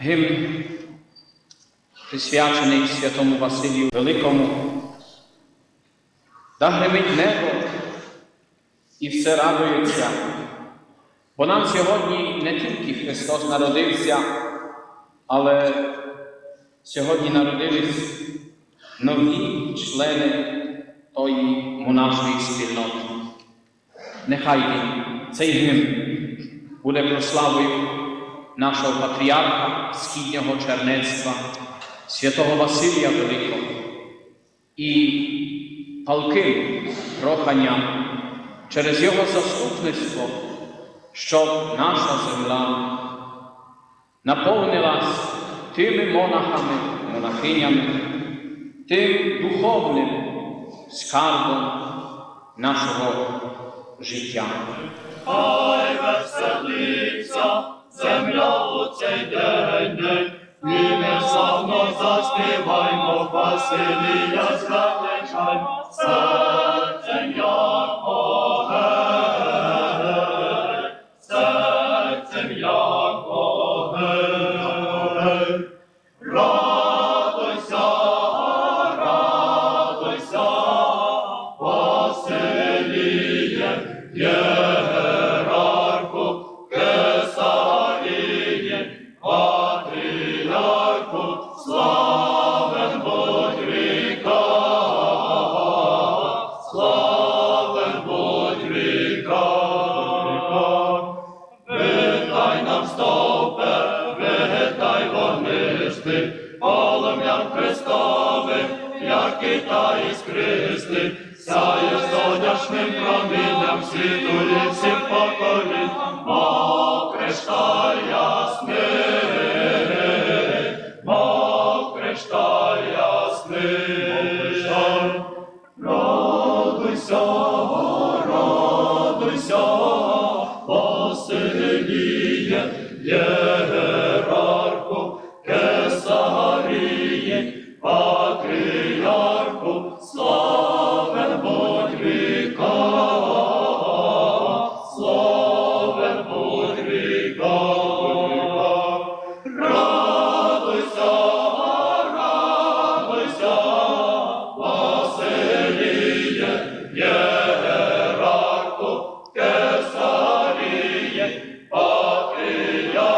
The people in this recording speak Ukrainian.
Гімн, присвячений святому Василію Великому, да гримить небо і все радується, бо нам сьогодні не тільки Христос народився, але сьогодні народились нові члени тої монашої спільноти. Нехай цей гімн буде прославою нашого патріарха Східнього Чернецтва, святого Василія Великого і палким проханням через його заступництво, щоб наша земля наповнилась тими монахами, монахинями, тим духовним скарбом нашого життя. Хай веселиться земля у цей день, день, і ми славно заспіваймо Василія згадаємо, серцем як І та іскристий, сяє сонячним промінням світу і всім Hallelujah. Yeah. Lord, in your